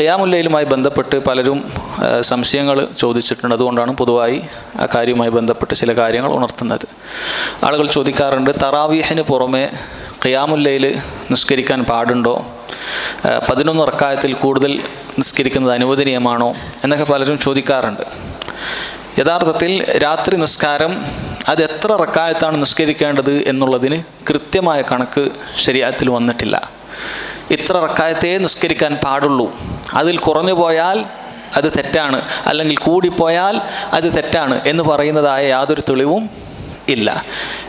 ഖിയാമുല്ലയിലുമായി ബന്ധപ്പെട്ട് പലരും സംശയങ്ങൾ ചോദിച്ചിട്ടുണ്ട്. അതുകൊണ്ടാണ് പൊതുവായി ആ കാര്യവുമായി ബന്ധപ്പെട്ട് ചില കാര്യങ്ങൾ ഉണർത്തുന്നത്. ആളുകൾ ചോദിക്കാറുണ്ട് തറാവീഹിന് പുറമെ ഖിയാമുല്ലയിൽ നിസ്കരിക്കാൻ പാടുണ്ടോ? പതിനൊന്ന് റക്കായത്തിൽ കൂടുതൽ നിസ്കരിക്കുന്നത് അനുവദനീയമാണോ? എന്നൊക്കെ പലരും ചോദിക്കാറുണ്ട്. യഥാർത്ഥത്തിൽ രാത്രി നിസ്കാരം അത് എത്ര റക്കായത്താണ് നിസ്കരിക്കേണ്ടത് എന്നുള്ളതിന് കൃത്യമായ കണക്ക് ശരിയായത്തിൽ വന്നിട്ടില്ല. ഇത്ര റക്കായത്തേ നിസ്കരിക്കാൻ പാടുള്ളൂ. അതിൽ കുറഞ്ഞു പോയാൽ അത് തെറ്റാണ്. അല്ലെങ്കിൽ കൂടിപ്പോയാൽ അത് തെറ്റാണ് എന്ന് പറയുന്നതായ യാതൊരു തെളിവും ഇല്ല.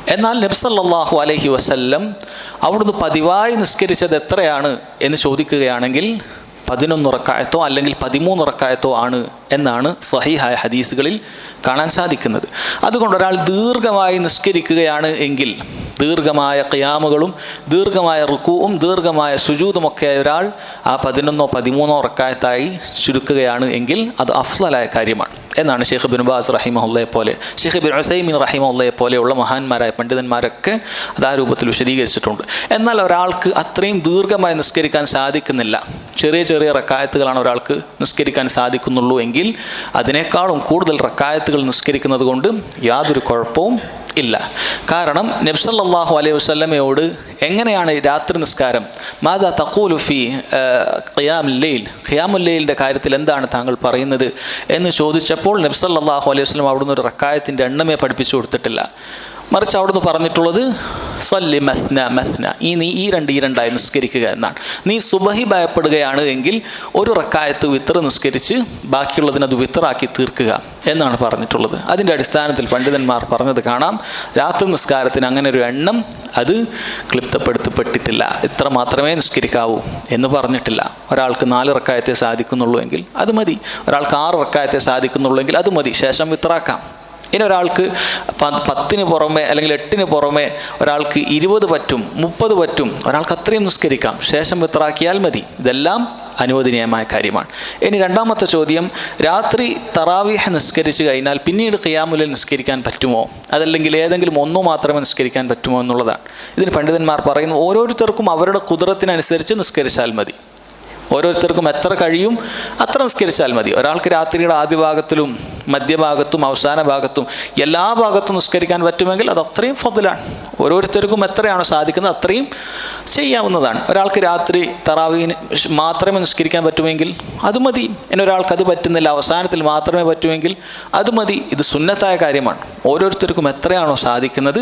എന്നാൽ നബ്സല്ലാഹു അലഹി വസല്ലം അവിടുന്ന് പതിവായി നിസ്കരിച്ചത് എത്രയാണ് എന്ന് ചോദിക്കുകയാണെങ്കിൽ പതിനൊന്ന് ഉറക്കായത്തോ അല്ലെങ്കിൽ പതിമൂന്ന് ഉറക്കായത്തോ ആണ് എന്നാണ് സഹിഹായ ഹദീസുകളിൽ കാണാൻ സാധിക്കുന്നത്. അതുകൊണ്ട് ഒരാൾ ദീർഘമായി നിസ്കരിക്കുകയാണ് എങ്കിൽ ദീർഘമായ ഖിയാമുകളും ദീർഘമായ റുക്കുവും ദീർഘമായ സുജൂതുമൊക്കെ ഒരാൾ ആ പതിനൊന്നോ പതിമൂന്നോ റക്കായത്തായി ചുരുക്കുകയാണ് എങ്കിൽ അത് അഫ്ലലായ കാര്യമാണ് എന്നാണ് ഷെയ്ഖ് ബിൻ ബാസ് റഹിമഹുല്ലയെ പോലെ ഷെയ്ഖ് ബിൻ ഹുസൈമിൻ റഹിമഹുല്ലയെ പോലെയുള്ള മഹാന്മാരായ പണ്ഡിതന്മാരൊക്കെ അത് ആ രൂപത്തിൽ വിശദീകരിച്ചിട്ടുണ്ട്. എന്നാൽ ഒരാൾക്ക് അത്രയും ദീർഘമായി നിസ്കരിക്കാൻ സാധിക്കുന്നില്ല. ചെറിയ ചെറിയ റക്കായത്തുകളാണ് ഒരാൾക്ക് നിസ്കരിക്കാൻ സാധിക്കുന്നുള്ളൂ എങ്കിൽ അതിനേക്കാളും കൂടുതൽ റക്കായത്തുകൾ നിസ്കരിക്കുന്നത് കൊണ്ട് യാതൊരു കുഴപ്പവും ഇല്ല. കാരണം നബ്സല്ലാഹു അലൈഹി വസ്ലമയോട് എങ്ങനെയാണ് രാത്രി നിസ്കാരം? മാതാ തക്കൂലു ഫി ഖിയാമുല്ലയിൽ ഖിയാമുല്ലയിലിന്റെ കാര്യത്തിൽ എന്താണ് താങ്കൾ പറയുന്നത് എന്ന് ചോദിച്ചപ്പോൾ നബ്സല്ലാഹു അലൈഹി വസ്ലം അവിടുന്ന് ഒരു റക്കായത്തിന്റെ എണ്ണമേ പഠിപ്പിച്ചു കൊടുത്തിട്ടില്ല. മറിച്ച് അവിടുന്ന് പറഞ്ഞിട്ടുള്ളത് സല്ലി മസ്ന മസ്ന. ഈ നീ ഈ രണ്ട് ഈ രണ്ടായി നിസ്കരിക്കുക എന്നാണ്. നീ സുബഹി ഭയപ്പെടുകയാണ് എങ്കിൽ ഒരു റക്കായത്ത് വിത്ര നിസ്കരിച്ച് ബാക്കിയുള്ളതിനത് വിത്തറാക്കി തീർക്കുക എന്നാണ് പറഞ്ഞിട്ടുള്ളത്. അതിന്റെ അടിസ്ഥാനത്തിൽ പണ്ഡിതന്മാർ പറഞ്ഞത് കാണാം. രാത്രി നിസ്കാരത്തിന് അങ്ങനെ ഒരു എണ്ണം അത് ക്ലിപ്തപ്പെടുത്തപ്പെട്ടിട്ടില്ല. ഇത്ര മാത്രമേ നിസ്കരിക്കാവൂ എന്ന് പറഞ്ഞിട്ടില്ല. ഒരാൾക്ക് നാല് റക്കായത്തെ സാധിക്കുന്നുള്ളൂ എങ്കിൽ അത് മതി. ഒരാൾക്ക് ആറ് റക്കായത്തെ സാധിക്കുന്നുള്ളൂ എങ്കിൽ അത് മതി. ശേഷം വിത്തറാക്കാം ഇനി ഒരാൾക്ക് പത്തിന് പുറമെ അല്ലെങ്കിൽ എട്ടിന് പുറമെ ഒരാൾക്ക് ഇരുപത് പറ്റും മുപ്പത് പറ്റും ഒരാൾക്ക് അത്രയും നിസ്കരിക്കാം. ശേഷം വിത്രാക്കിയാൽ മതി. ഇതെല്ലാം അനുവദനീയമായ കാര്യമാണ്. ഇനി രണ്ടാമത്തെ ചോദ്യം രാത്രി തറാവീഹ് നിസ്കരിച്ചു കഴിഞ്ഞാൽ പിന്നീട് ഖിയാമുലിൽ നിസ്കരിക്കാൻ പറ്റുമോ? അതല്ലെങ്കിൽ ഏതെങ്കിലും ഒന്നോ മാത്രമേ നിസ്കരിക്കാൻ പറ്റുമോ എന്നുള്ളതാണ്. ഇതിന് പണ്ഡിതന്മാർ പറയുന്നു ഓരോരുത്തർക്കും അവരുടെ കുതിരത്തിനനുസരിച്ച് നിസ്കരിച്ചാൽ മതി. ഓരോരുത്തർക്കും എത്ര കഴിയും അത്ര നിസ്കരിച്ചാൽ മതി. ഒരാൾക്ക് രാത്രിയുടെ ആദ്യ ഭാഗത്തിലും മധ്യഭാഗത്തും അവസാന ഭാഗത്തും എല്ലാ ഭാഗത്തും നിസ്കരിക്കാൻ പറ്റുമെങ്കിൽ അത് അത്രയും ഫതിലാണ്. ഓരോരുത്തർക്കും എത്രയാണോ സാധിക്കുന്നത് അത്രയും ചെയ്യാവുന്നതാണ്. ഒരാൾക്ക് രാത്രി തറാവീന് മാത്രമേ നിസ്കരിക്കാൻ പറ്റുമെങ്കിൽ അത് മതി. ഇനി ഒരാൾക്ക് അത് പറ്റുന്നില്ല അവസാനത്തിൽ മാത്രമേ പറ്റുമെങ്കിൽ അത് മതി. ഇത് സുന്നത്തായ കാര്യമാണ്. ഓരോരുത്തർക്കും എത്രയാണോ സാധിക്കുന്നത്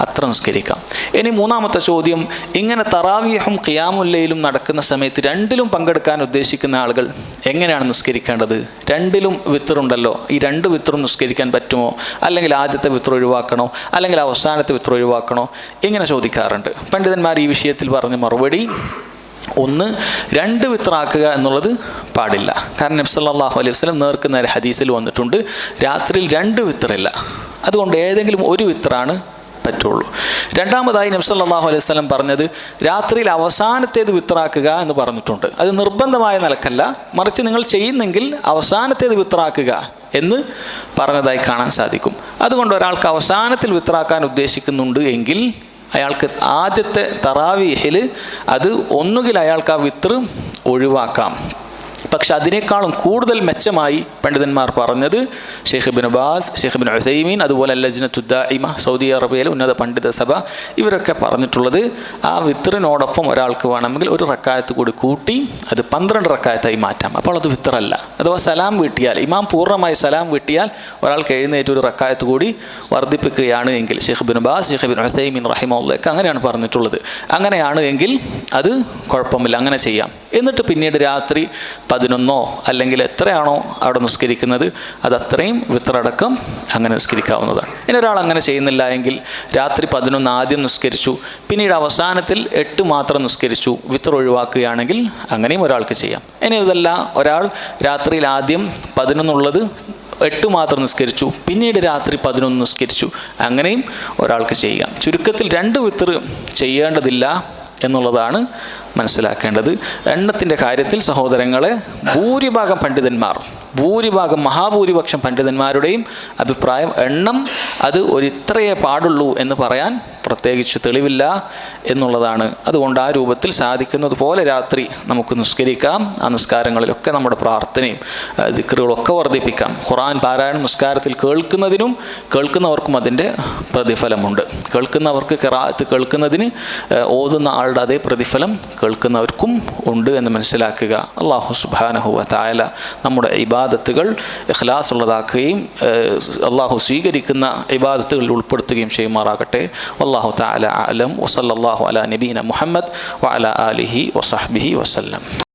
അത്ര നിസ്കരിക്കാം. ഇനി മൂന്നാമത്തെ ചോദ്യം ഇങ്ങനെ തറാവിയഹും ഖിയാമുല്ലയിലും നടക്കുന്ന സമയത്ത് രണ്ടിലും പങ്കെടുക്കാൻ ഉദ്ദേശിക്കുന്ന ആളുകൾ എങ്ങനെയാണ് നിസ്കരിക്കേണ്ടത്? രണ്ടിലും വിത്തറുണ്ടല്ലോ. ഈ രണ്ട് വിത്തറും നിസ്കരിക്കാൻ പറ്റുമോ? അല്ലെങ്കിൽ ആദ്യത്തെ വിത്ര ഒഴിവാക്കണോ? അല്ലെങ്കിൽ അവസാനത്തെ വിത്ര ഒഴിവാക്കണോ? ഇങ്ങനെ ചോദിക്കാറുണ്ട്. പണ്ഡിതന്മാർ ഈ വിഷയത്തിൽ പറഞ്ഞ മറുപടി ഒന്ന് രണ്ട് വിത്രാക്കുക എന്നുള്ളത് പാടില്ല. കാരണം നബ്സല്ലാഹു അലൈഹി വസ്ലം നേർക്കുന്ന ഹദീസിൽ വന്നിട്ടുണ്ട് രാത്രിയിൽ രണ്ട് വിത്തറില്ല. അതുകൊണ്ട് ഏതെങ്കിലും ഒരു വിത്രാണ് പറ്റുള്ളൂ. രണ്ടാമതായി നബ്സല്ലാഹു അലൈഹി സ്വലം പറഞ്ഞത് രാത്രിയിൽ അവസാനത്തേത് വിത്രാക്കുക എന്ന് പറഞ്ഞിട്ടുണ്ട്. അത് നിർബന്ധമായ നിലക്കല്ല. മറിച്ച് നിങ്ങൾ ചെയ്യുന്നെങ്കിൽ അവസാനത്തേത് വിത്രാക്കുക എന്ന് പറഞ്ഞതായി കാണാൻ സാധിക്കും. അതുകൊണ്ട് ഒരാൾക്ക് അവസാനത്തിൽ വിത്രാക്കാൻ ഉദ്ദേശിക്കുന്നുണ്ട് എങ്കിൽ അയാൾക്ക് ആദ്യത്തെ തറാവീഹിൽ അത് ഒന്നുകിൽ അയാൾക്ക് ആ വിത്ര് ഒഴിവാക്കാം. പക്ഷെ അതിനേക്കാളും കൂടുതൽ മെച്ചമായി പണ്ഡിതന്മാർ പറഞ്ഞത് Sheikh bin Baz Sheikh bin Uthaymeen അതുപോലെ ലജ്നത്തുദ്ദായിമ സൗദി അറേബ്യയിലെ ഉന്നത പണ്ഡിത സഭ ഇവരൊക്കെ പറഞ്ഞിട്ടുള്ളത് ആ വിത്തറിനോടൊപ്പം ഒരാൾക്ക് വേണമെങ്കിൽ ഒരു റക്കായത്ത് കൂടി കൂട്ടി അത് പന്ത്രണ്ട് റക്കായത്തായി മാറ്റാം. അപ്പോൾ അത് വിത്തറല്ല. അഥവാ സലാം വീട്ടിയാൽ ഇമാം പൂർണമായി സലാം വീട്ടിയാൽ ഒരാൾക്ക് എഴുന്നേറ്റ് ഒരു റക്കായത്ത് കൂടി വർദ്ധിപ്പിക്കുകയാണ് എങ്കിൽ Sheikh bin Baz Sheikh bin Uthaymeen റഹിമുള്ളൊക്കെ അങ്ങനെയാണ് പറഞ്ഞിട്ടുള്ളത്. അങ്ങനെയാണ് എങ്കിൽ അത് കുഴപ്പമില്ല. അങ്ങനെ ചെയ്യാം. എന്നിട്ട് പിന്നീട് രാത്രി പതിനൊന്നോ അല്ലെങ്കിൽ എത്രയാണോ അവിടെ നിസ്കരിക്കുന്നത് അത് അത്രയും വിത്രടക്കം അങ്ങനെ നിസ്കരിക്കാവുന്നതാണ്. ഇനി ഒരാൾ അങ്ങനെ ചെയ്യുന്നില്ല എങ്കിൽ രാത്രി പതിനൊന്ന് ആദ്യം നിസ്കരിച്ചു പിന്നീട് അവസാനത്തിൽ എട്ട് മാത്രം നിസ്കരിച്ചു വിത്ര ഒഴിവാക്കുകയാണെങ്കിൽ അങ്ങനെയും ഒരാൾക്ക് ചെയ്യാം. ഇനി ഇതല്ല ഒരാൾ രാത്രിയിൽ ആദ്യം പതിനൊന്നുള്ളത് എട്ട് മാത്രം നിസ്കരിച്ചു പിന്നീട് രാത്രി പതിനൊന്ന് നിസ്കരിച്ചു അങ്ങനെയും ഒരാൾക്ക് ചെയ്യാം. ചുരുക്കത്തിൽ രണ്ട് വിത്തർ ചെയ്യേണ്ടതില്ല എന്നുള്ളതാണ് മനസ്സിലാക്കേണ്ടത്. എണ്ണത്തിന്റെ കാര്യത്തിൽ സഹോദരങ്ങളെ ഭൂരിഭാഗം പണ്ഡിതന്മാർ ഭൂരിഭാഗം മഹാഭൂരിപക്ഷം പണ്ഡിതന്മാരുടെയും അഭിപ്രായം എണ്ണം അത് ഒരു ഇത്രയേ പാടുള്ളൂ എന്ന് പറയാൻ പ്രത്യേകിച്ച് തെളിവില്ല എന്നുള്ളതാണ്. അതുകൊണ്ട് ആ രൂപത്തിൽ സാധിക്കുന്നത് പോലെ രാത്രി നമുക്ക് നിസ്കരിക്കാം. ആ നിസ്കാരങ്ങളിലൊക്കെ നമ്മുടെ പ്രാർത്ഥനയും ദിക്കറുകളൊക്കെ വർദ്ധിപ്പിക്കാം. ഖുറാൻ പാരായണം നിസ്കാരത്തിൽ കേൾക്കുന്നതിനും കേൾക്കുന്നവർക്കും അതിന്റെ പ്രതിഫലമുണ്ട്. കേൾക്കുന്നവർക്ക് കിറാത്ത് കേൾക്കുന്നതിന് ഓതുന്ന ആളുടെ അതേ പ്രതിഫലം കേൾക്കുന്നവർക്കും ഉണ്ട് എന്ന് മനസ്സിലാക്കുക. അള്ളാഹു സുബാനഹുവ തായാല നമ്മുടെ ഇബാദത്തുകൾ ഇഖ്ലാസ് ഉള്ളതാക്കുകയും അള്ളാഹു സ്വീകരിക്കുന്ന ഇബാദത്തുകളിൽ ഉൾപ്പെടുത്തുകയും ചെയ്യുമാറാകട്ടെ. والله تعالى أعلم وصلى الله على نبينا محمد وعلى آله وصحبه وسلم.